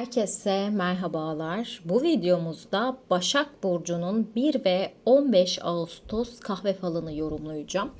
Herkese merhabalar. Bu videomuzda Başak Burcu'nun 1 ve 15 Ağustos kahve falını yorumlayacağım.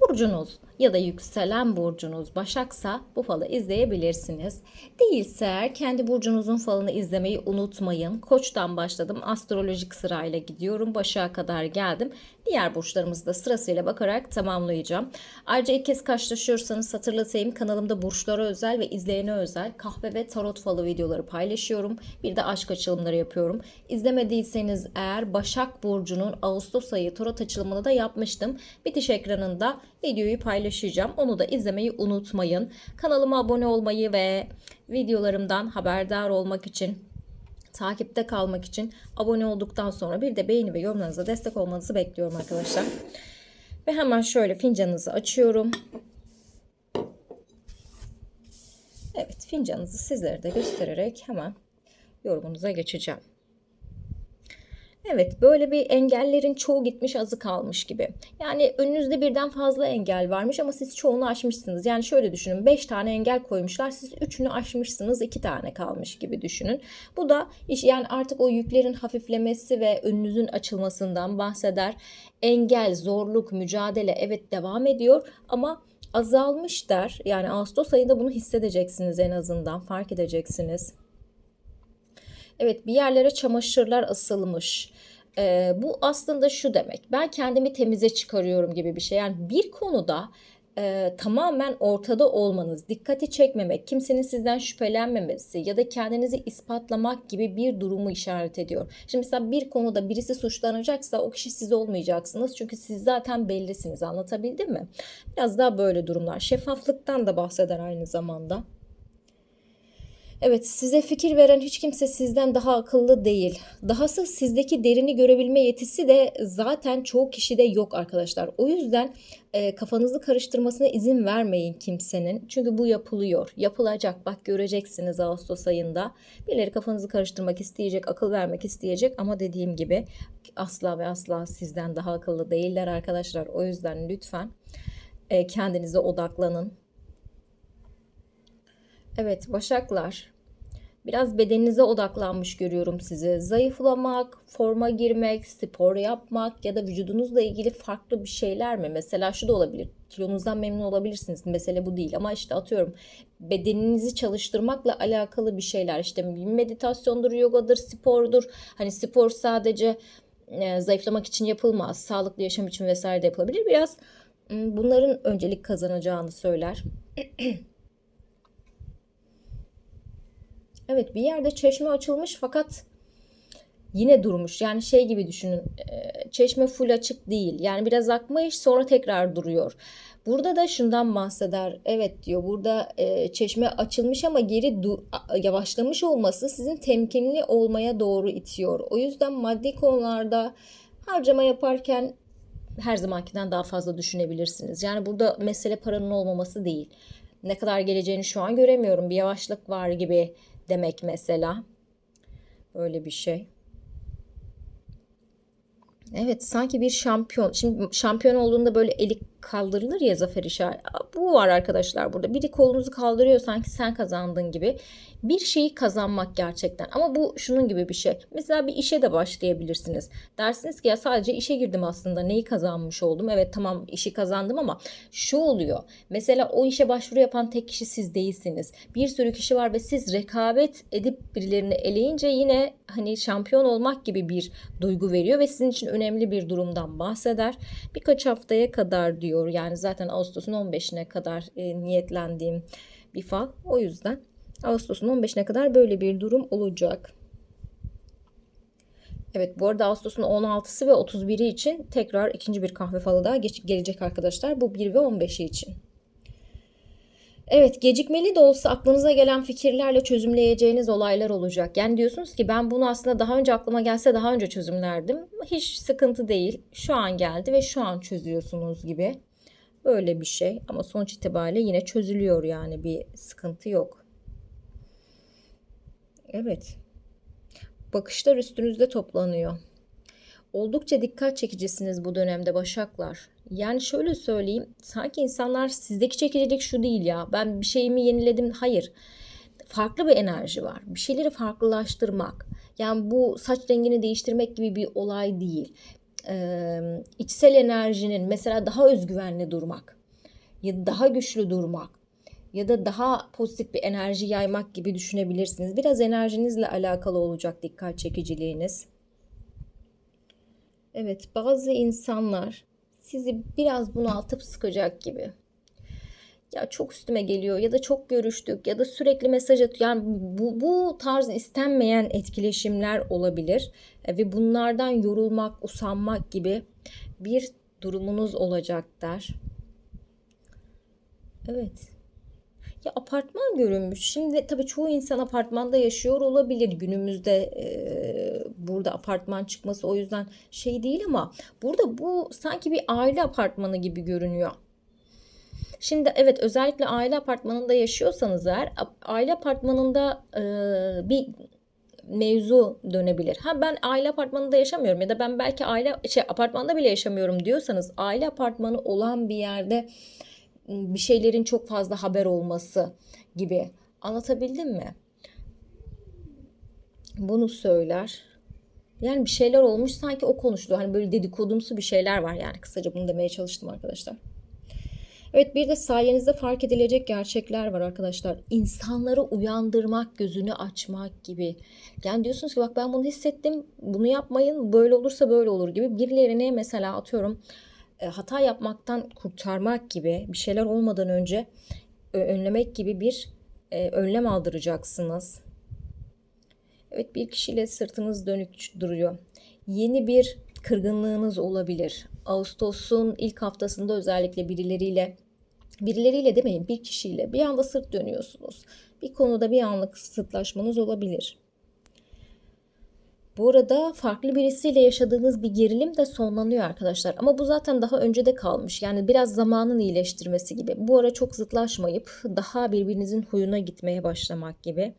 Burcunuz ya da yükselen burcunuz Başaksa bu falı izleyebilirsiniz. Değilse eğer kendi burcunuzun falını izlemeyi unutmayın. Koç'tan başladım. Astrolojik sırayla gidiyorum. Başak'a kadar geldim. Diğer burçlarımızı da sırasıyla bakarak tamamlayacağım. Ayrıca ilk kez karşılaşıyorsanız hatırlatayım kanalımda burçlara özel ve izleyene özel kahve ve tarot falı videoları paylaşıyorum. Bir de aşk açılımları yapıyorum. İzlemediyseniz eğer Başak Burcu'nun Ağustos ayı tarot açılımını da yapmıştım. Bitiş ekranında videoyu paylaşacağım. Onu da izlemeyi unutmayın. Kanalıma abone olmayı ve videolarımdan haberdar olmak için takipte kalmak için abone olduktan sonra bir de beğeni ve yorumlarınıza destek olmanızı bekliyorum arkadaşlar. Ve hemen şöyle fincanınızı açıyorum. Evet fincanınızı sizlere de göstererek hemen yorumunuza geçeceğim. Evet böyle bir engellerin çoğu gitmiş azı kalmış gibi. Yani önünüzde birden fazla engel varmış ama siz çoğunu aşmışsınız. Yani şöyle düşünün 5 tane engel koymuşlar siz 3'ünü aşmışsınız 2 tane kalmış gibi düşünün. Bu da iş yani artık o yüklerin hafiflemesi ve önünüzün açılmasından bahseder. Engel, zorluk, mücadele evet devam ediyor ama azalmış der. Yani Ağustos ayında bunu hissedeceksiniz en azından fark edeceksiniz. Evet bir yerlere çamaşırlar asılmış. Ee, bu aslında şu demek. Ben kendimi temize çıkarıyorum gibi bir şey. Yani bir konuda e, tamamen ortada olmanız, dikkati çekmemek, kimsenin sizden şüphelenmemesi ya da kendinizi ispatlamak gibi bir durumu işaret ediyor. Şimdi mesela bir konuda birisi suçlanacaksa o kişi siz olmayacaksınız. Çünkü siz zaten bellisiniz. Anlatabildim mi? Biraz daha böyle durumlar. Şeffaflıktan da bahseder aynı zamanda. Evet, size fikir veren hiç kimse sizden daha akıllı değil. Dahası sizdeki derini görebilme yetisi de zaten çoğu kişide yok arkadaşlar. O yüzden e, kafanızı karıştırmasına izin vermeyin kimsenin. Çünkü bu yapılıyor. Yapılacak. Bak göreceksiniz Ağustos ayında. Birileri kafanızı karıştırmak isteyecek, akıl vermek isteyecek ama dediğim gibi asla ve asla sizden daha akıllı değiller arkadaşlar. O yüzden lütfen e, kendinize odaklanın. Evet Başaklar. Biraz bedeninize odaklanmış görüyorum sizi. Zayıflamak, forma girmek, spor yapmak ya da vücudunuzla ilgili farklı bir şeyler mi? Mesela şu da olabilir. Kilonuzdan memnun olabilirsiniz. Mesele bu değil ama işte atıyorum bedeninizi çalıştırmakla alakalı bir şeyler. İşte meditasyondur, yogadır, spordur. Hani spor sadece e, zayıflamak için yapılmaz. Sağlıklı yaşam için vesaire de yapılabilir. Biraz bunların öncelik kazanacağını söyler. Evet bir yerde çeşme açılmış fakat yine durmuş. Yani şey gibi düşünün. Çeşme full açık değil. Yani biraz akmış sonra tekrar duruyor. Burada da şundan bahseder. Evet diyor burada çeşme açılmış ama geri yavaşlamış olması sizin temkinli olmaya doğru itiyor. O yüzden maddi konularda harcama yaparken her zamankinden daha fazla düşünebilirsiniz. Yani burada mesele paranın olmaması değil. Ne kadar geleceğini şu an göremiyorum. Bir yavaşlık var gibi demek mesela. Öyle bir şey. Evet sanki bir şampiyon. Şimdi şampiyon olduğunda böyle eli kaldırılır ya zafer işareti. Bu var arkadaşlar burada. Biri kolunuzu kaldırıyor sanki sen kazandın gibi. Bir şeyi kazanmak gerçekten. Ama bu şunun gibi bir şey. Mesela bir işe de başlayabilirsiniz. Dersiniz ki ya sadece işe girdim aslında. Neyi kazanmış oldum? Evet tamam işi kazandım ama şu oluyor. Mesela o işe başvuru yapan tek kişi siz değilsiniz. Bir sürü kişi var ve siz rekabet edip birilerini eleyince yine hani şampiyon olmak gibi bir duygu veriyor ve sizin için önemli bir durumdan bahseder. Birkaç haftaya kadar diyor. Yani zaten Ağustos'un 15'ine kadar e, niyetlendiğim bir fal. O yüzden Ağustos'un 15'ine kadar böyle bir durum olacak. Evet bu arada Ağustos'un 16'sı ve 31'i için tekrar ikinci bir kahve falı daha geç, gelecek arkadaşlar. Bu 1 ve 15'i için. Evet gecikmeli de olsa aklınıza gelen fikirlerle çözümleyeceğiniz olaylar olacak. Yani diyorsunuz ki ben bunu aslında daha önce aklıma gelse daha önce çözümlerdim. Hiç sıkıntı değil. Şu an geldi ve şu an çözüyorsunuz gibi. Böyle bir şey ama sonuç itibariyle yine çözülüyor yani bir sıkıntı yok. Evet. Bakışlar üstünüzde toplanıyor. Oldukça dikkat çekicisiniz bu dönemde Başaklar. Yani şöyle söyleyeyim. Sanki insanlar sizdeki çekicilik şu değil ya. Ben bir şeyimi yeniledim. Hayır. farklı bir enerji var. Bir şeyleri farklılaştırmak. Yani bu saç rengini değiştirmek gibi bir olay değil. Ee, içsel enerjinin mesela daha özgüvenli durmak ya da daha güçlü durmak ya da daha pozitif bir enerji yaymak gibi düşünebilirsiniz. Biraz enerjinizle alakalı olacak dikkat çekiciliğiniz. Evet, bazı insanlar sizi biraz bunaltıp sıkacak gibi. Ya çok üstüme geliyor ya da çok görüştük ya da sürekli mesaj atıyor. Yani bu, bu tarz istenmeyen etkileşimler olabilir E, ve bunlardan yorulmak, usanmak gibi bir durumunuz olacak der. Evet. Ya apartman görünmüş. Şimdi tabii çoğu insan apartmanda yaşıyor olabilir. Günümüzde e, burada apartman çıkması o yüzden şey değil ama burada bu sanki bir aile apartmanı gibi görünüyor. Şimdi evet özellikle aile apartmanında yaşıyorsanız eğer aile apartmanında e, bir mevzu dönebilir. Ha ben aile apartmanında yaşamıyorum ya da ben belki aile şey apartmanda bile yaşamıyorum diyorsanız aile apartmanı olan bir yerde bir şeylerin çok fazla haber olması gibi. Anlatabildim mi? Bunu söyler. Yani bir şeyler olmuş sanki o konuştu. Hani böyle dedikodumsu bir şeyler var yani. Kısaca bunu demeye çalıştım arkadaşlar. Evet bir de sayenizde fark edilecek gerçekler var arkadaşlar. İnsanları uyandırmak, gözünü açmak gibi. Yani diyorsunuz ki bak ben bunu hissettim, bunu yapmayın, böyle olursa böyle olur gibi. Birilerine mesela atıyorum hata yapmaktan kurtarmak gibi bir şeyler olmadan önce önlemek gibi bir e, önlem aldıracaksınız. Evet bir kişiyle sırtınız dönük duruyor. Yeni bir kırgınlığınız olabilir. Ağustos'un ilk haftasında özellikle birileriyle birileriyle demeyin bir kişiyle bir anda sırt dönüyorsunuz. Bir konuda bir anlık sırtlaşmanız olabilir. Bu arada farklı birisiyle yaşadığınız bir gerilim de sonlanıyor arkadaşlar. Ama bu zaten daha önce de kalmış. Yani biraz zamanın iyileştirmesi gibi. Bu ara çok zıtlaşmayıp daha birbirinizin huyuna gitmeye başlamak gibi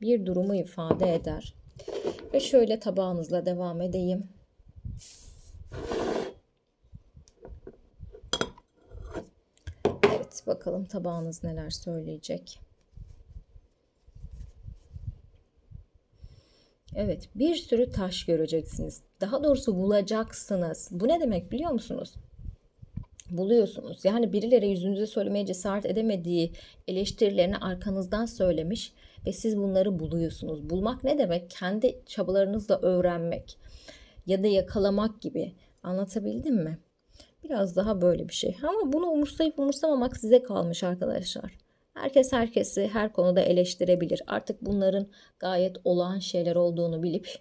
bir durumu ifade eder. Ve şöyle tabağınızla devam edeyim. Evet bakalım tabağınız neler söyleyecek. Evet, bir sürü taş göreceksiniz. Daha doğrusu bulacaksınız. Bu ne demek biliyor musunuz? Buluyorsunuz. Yani birileri yüzünüze söylemeye cesaret edemediği eleştirilerini arkanızdan söylemiş ve siz bunları buluyorsunuz. Bulmak ne demek? Kendi çabalarınızla öğrenmek ya da yakalamak gibi. Anlatabildim mi? Biraz daha böyle bir şey. Ama bunu umursayıp umursamamak size kalmış arkadaşlar. Herkes herkesi her konuda eleştirebilir. Artık bunların gayet olağan şeyler olduğunu bilip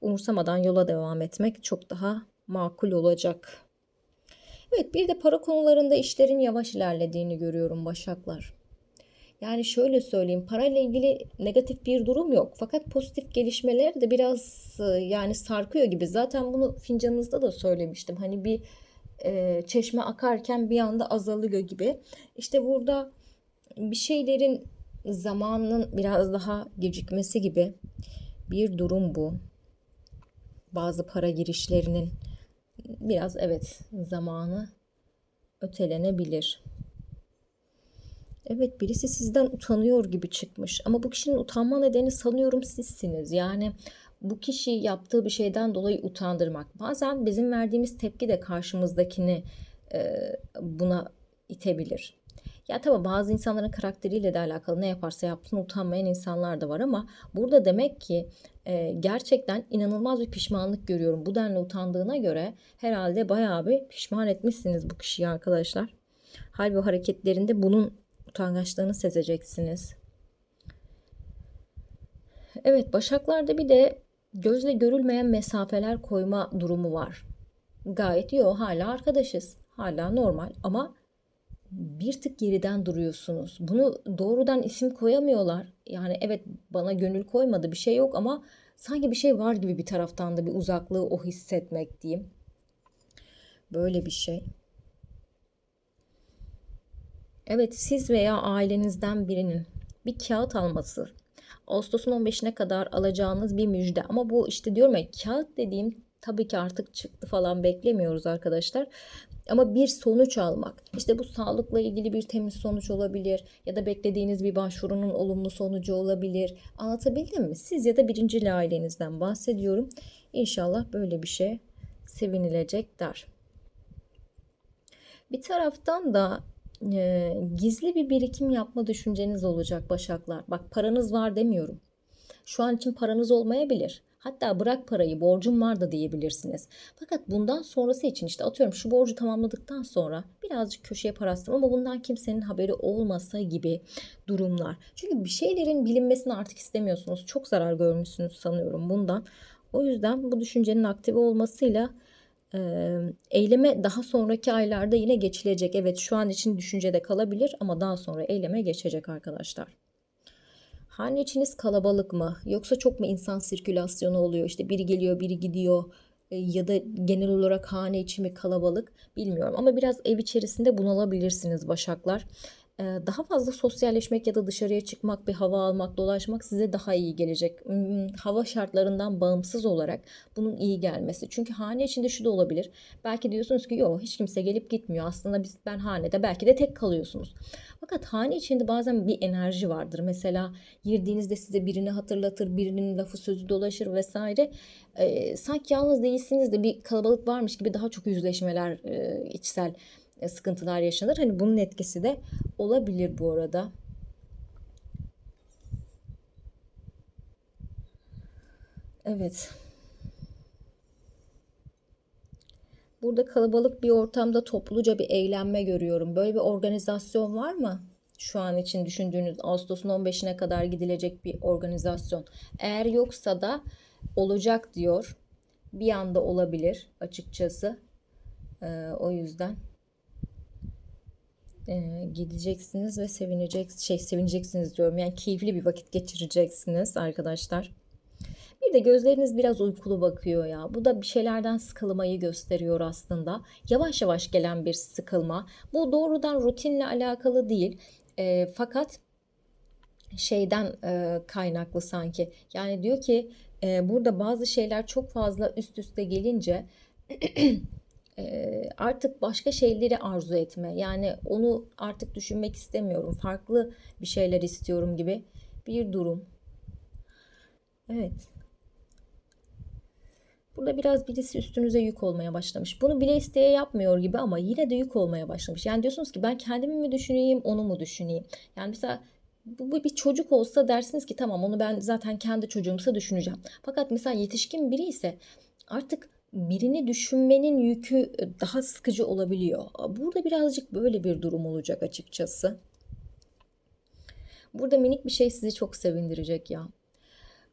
umursamadan yola devam etmek çok daha makul olacak. Evet bir de para konularında işlerin yavaş ilerlediğini görüyorum Başaklar. Yani şöyle söyleyeyim parayla ilgili negatif bir durum yok. Fakat pozitif gelişmeler de biraz e, yani sarkıyor gibi. Zaten bunu fincanınızda da söylemiştim. Hani bir e, çeşme akarken bir anda azalıyor gibi. İşte burada bir şeylerin zamanının biraz daha gecikmesi gibi bir durum bu. Bazı para girişlerinin biraz evet zamanı ötelenebilir. Evet birisi sizden utanıyor gibi çıkmış ama bu kişinin utanma nedeni sanıyorum sizsiniz. Yani bu kişi yaptığı bir şeyden dolayı utandırmak. Bazen bizim verdiğimiz tepki de karşımızdakini buna itebilir. Ya tabii bazı insanların karakteriyle de alakalı ne yaparsa yapsın utanmayan insanlar da var ama burada demek ki e, gerçekten inanılmaz bir pişmanlık görüyorum. Bu denli utandığına göre herhalde bayağı bir pişman etmişsiniz bu kişiyi arkadaşlar. Hal ve hareketlerinde bunun utangaçlığını sezeceksiniz. Evet Başaklarda bir de gözle görülmeyen mesafeler koyma durumu var. Gayet iyi o hala arkadaşız. Hala normal ama bir tık geriden duruyorsunuz. Bunu doğrudan isim koyamıyorlar. Yani evet bana gönül koymadı bir şey yok ama sanki bir şey var gibi bir taraftan da bir uzaklığı o hissetmek diyeyim. Böyle bir şey. Evet siz veya ailenizden birinin bir kağıt alması. Ağustos'un 15'ine kadar alacağınız bir müjde. Ama bu işte diyorum ya kağıt dediğim tabii ki artık çıktı falan beklemiyoruz arkadaşlar. Ama bir sonuç almak. İşte bu sağlıkla ilgili bir temiz sonuç olabilir ya da beklediğiniz bir başvurunun olumlu sonucu olabilir. Anlatabildim mi? Siz ya da birinci ailenizden bahsediyorum. İnşallah böyle bir şey sevinilecek der. Bir taraftan da e, gizli bir birikim yapma düşünceniz olacak Başaklar. Bak paranız var demiyorum. Şu an için paranız olmayabilir. Hatta bırak parayı borcum var da diyebilirsiniz. Fakat bundan sonrası için işte atıyorum şu borcu tamamladıktan sonra birazcık köşeye para ama bundan kimsenin haberi olmasa gibi durumlar. Çünkü bir şeylerin bilinmesini artık istemiyorsunuz. Çok zarar görmüşsünüz sanıyorum bundan. O yüzden bu düşüncenin aktive olmasıyla e, eyleme daha sonraki aylarda yine geçilecek. Evet şu an için düşüncede kalabilir ama daha sonra eyleme geçecek arkadaşlar. Hane içiniz kalabalık mı? Yoksa çok mu insan sirkülasyonu oluyor? İşte biri geliyor, biri gidiyor e, ya da genel olarak hane içi mi kalabalık bilmiyorum. Ama biraz ev içerisinde bunalabilirsiniz Başaklar. E, daha fazla sosyalleşmek ya da dışarıya çıkmak, bir hava almak, dolaşmak size daha iyi gelecek. Hmm, Hava şartlarından bağımsız olarak bunun iyi gelmesi. Çünkü hane içinde şu da olabilir. Belki diyorsunuz ki yok hiç kimse gelip gitmiyor. Aslında biz ben hanede belki de tek kalıyorsunuz. Fakat hane içinde bazen bir enerji vardır. Mesela girdiğinizde size birini hatırlatır, birinin lafı sözü dolaşır vesaire. Ee, sanki yalnız değilsiniz de bir kalabalık varmış gibi daha çok yüzleşmeler, e, içsel e, sıkıntılar yaşanır. Hani bunun etkisi de olabilir bu arada. Evet. Burada kalabalık bir ortamda topluca bir eğlenme görüyorum. Böyle bir organizasyon var mı? Şu an için düşündüğünüz Ağustos'un 15'ine kadar gidilecek bir organizasyon. Eğer yoksa da olacak diyor. Bir anda olabilir açıkçası. Ee, o yüzden e, gideceksiniz ve sevinecek şey sevineceksiniz diyorum. Yani keyifli bir vakit geçireceksiniz arkadaşlar. Bir de gözleriniz biraz uykulu bakıyor ya. Bu da bir şeylerden sıkılmayı gösteriyor aslında. Yavaş yavaş gelen bir sıkılma. Bu doğrudan rutinle alakalı değil. E, fakat şeyden e, kaynaklı sanki. Yani diyor ki e, burada bazı şeyler çok fazla üst üste gelince artık başka şeyleri arzu etme. Yani onu artık düşünmek istemiyorum. Farklı bir şeyler istiyorum gibi bir durum. Evet. Burada biraz birisi üstünüze yük olmaya başlamış. Bunu bile isteye yapmıyor gibi ama yine de yük olmaya başlamış. Yani diyorsunuz ki ben kendimi mi düşüneyim, onu mu düşüneyim? Yani mesela bu bu bir çocuk olsa dersiniz ki tamam onu ben zaten kendi çocuğumsa düşüneceğim. Fakat mesela yetişkin biri ise artık birini düşünmenin yükü daha sıkıcı olabiliyor. Burada birazcık böyle bir durum olacak açıkçası. Burada minik bir şey sizi çok sevindirecek ya.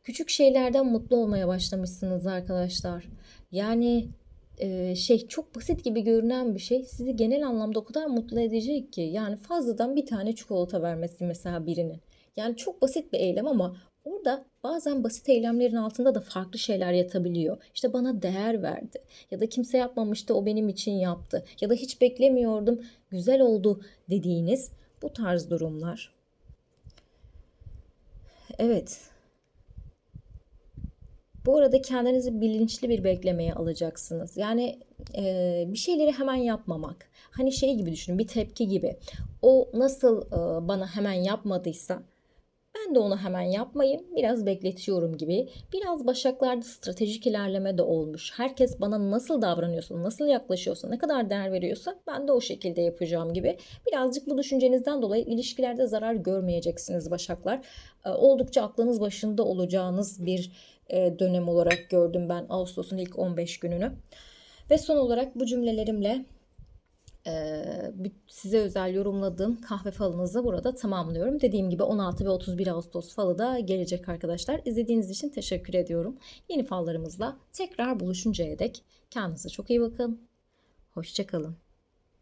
Küçük şeylerden mutlu olmaya başlamışsınız arkadaşlar. Yani e, şey çok basit gibi görünen bir şey sizi genel anlamda o kadar mutlu edecek ki. Yani fazladan bir tane çikolata vermesi mesela birinin. Yani çok basit bir eylem ama orada bazen basit eylemlerin altında da farklı şeyler yatabiliyor. İşte bana değer verdi ya da kimse yapmamıştı o benim için yaptı ya da hiç beklemiyordum güzel oldu dediğiniz bu tarz durumlar. Evet. Bu arada kendinizi bilinçli bir beklemeye alacaksınız. Yani e, bir şeyleri hemen yapmamak. Hani şey gibi düşünün bir tepki gibi. O nasıl e, bana hemen yapmadıysa ben de onu hemen yapmayayım, biraz bekletiyorum gibi. Biraz başaklarda stratejik ilerleme de olmuş. Herkes bana nasıl davranıyorsa, nasıl yaklaşıyorsa, ne kadar değer veriyorsa ben de o şekilde yapacağım gibi. Birazcık bu düşüncenizden dolayı ilişkilerde zarar görmeyeceksiniz başaklar. E, oldukça aklınız başında olacağınız bir e, dönem olarak gördüm ben Ağustos'un ilk 15 gününü. Ve son olarak bu cümlelerimle size özel yorumladığım kahve falınızı burada tamamlıyorum. Dediğim gibi 16 ve 31 Ağustos falı da gelecek arkadaşlar. İzlediğiniz için teşekkür ediyorum. Yeni fallarımızla tekrar buluşuncaya dek kendinize çok iyi bakın. Hoşçakalın.